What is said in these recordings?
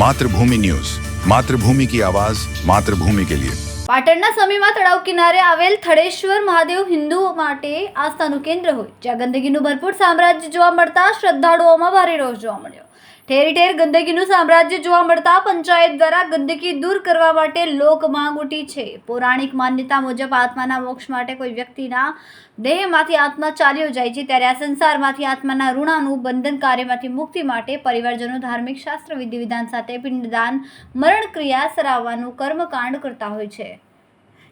Mathrubhumi news. Mathrubhumi કી આવાઝ માતૃભૂમિ કે લિયે. પાટણના સમયમાં તળાવ કિનારે આવેલ થળેશ્વર મહાદેવ હિન્દુઓ માટે આસ્થાનું કેન્દ્ર હોય, જ્યાં ગંદકીનું ભરપૂર સામ્રાજ્ય જોવા મળતા શ્રદ્ધાળુઓમાં ભારે રોષ જોવા મળ્યો. ઠેર ઠેર ગંદકીનું સામ્રાજ્ય જોવા મળતા પંચાયત દ્વારા ગંદકી દૂર કરવા માટે લોક માંગ ઉઠી છે. પૌરાણિક માન્યતા મુજબ આત્માના મોક્ષ માટે કોઈ વ્યક્તિના દેહમાંથી આત્મા ચાલ્યો જાય છે, ત્યારે આ સંસારમાંથી આત્માના ઋણાનું બંધન કાર્યમાંથી મુક્તિ માટે પરિવારજનો ધાર્મિક શાસ્ત્ર વિધિ વિધાન સાથે પિંડદાન મરણ ક્રિયા સરાવવાનું કર્મકાંડ કરતા હોય છે.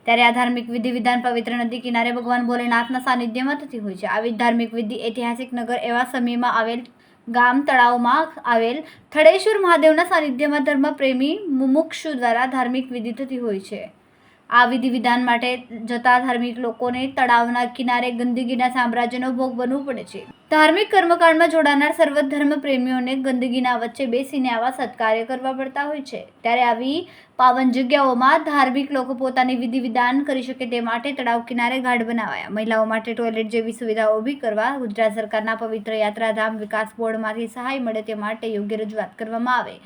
ત્યારે આ ધાર્મિક વિધિ વિધાન પવિત્ર નદી કિનારે ભગવાન ભોલેનાથના સાનિધ્યમાં થતી હોય છે. આવી ધાર્મિક વિધિ ઐતિહાસિક નગર એવા સમયમાં આવેલ ગામ તળાવમાં આવેલ થળેશ્વર મહાદેવના સાનિધ્યમાં ધર્મપ્રેમી મુમુક્ષુ દ્વારા ધાર્મિક વિધિ થતી હોય છે. આ વિધિ વિધાન માટે જતા ધાર્મિક લોકોને તળાવના કિનારે ગંદકીના સામ્રાજ્યનો ભોગ બનવું પડે છે. ધાર્મિક કર્મકાંડમાં જોડાનાર સર્વ ધર્મ પ્રેમીઓને ગંદકીના વચ્ચે બેસીને આવા સત્કાર્ય કરવા પડતા હોય છે. ત્યારે આવી પાવન જગ્યાઓમાં ધાર્મિક લોકો પોતાની વિધિ વિધાન કરી શકે તે માટે તળાવ કિનારે ઘાટ બનાવાયા. મહિલાઓ માટે ટોયલેટ જેવી સુવિધાઓ ઊભી કરવા ગુજરાત સરકારના પવિત્ર યાત્રાધામ વિકાસ બોર્ડમાંથી સહાય મળે તે માટે યોગ્ય રજૂઆત કરવામાં આવે.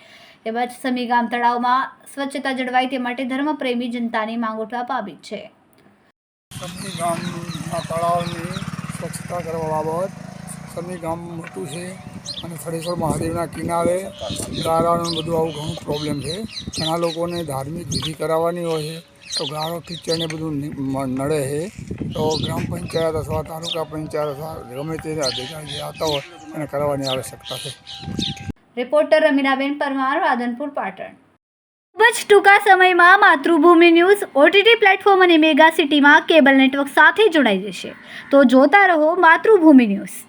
તેમજ સમીગામ તળાવમાં સ્વચ્છતા જળવાય તે માટે ધર્મપ્રેમી જનતાની માંગ ઉઠવા પામી છે. સમી ગામના તળાવની સ્વચ્છતા કરવા બાબત સમી ગામ મોટું છે અને થળેશ્વર મહાદેવના કિનારે ગારાનું બધું આવું ઘણું પ્રોબ્લેમ છે. ઘણા લોકોને ધાર્મિક વિધિ કરાવવાની હોય છે તો ગારો કિચડને બધું નડે છે. તો ગ્રામ પંચાયત અથવા તાલુકા પંચાયત અથવા ગમે તે અધિકારી જે આવતા હોય એને કરાવવાની આવશ્યકતા છે. રિપોર્ટર રમીલાબેન પરમાર રાધનપુર પાટણ. ખૂબ જ ટૂંકા સમયમાં માતૃભૂમિ ન્યૂઝ ઓટીટી પ્લેટફોર્મ અને મેગા સિટીમાં કેબલ નેટવર્ક સાથે જોડાઈ જશે. તો જોતા રહો માતૃભૂમિ ન્યૂઝ.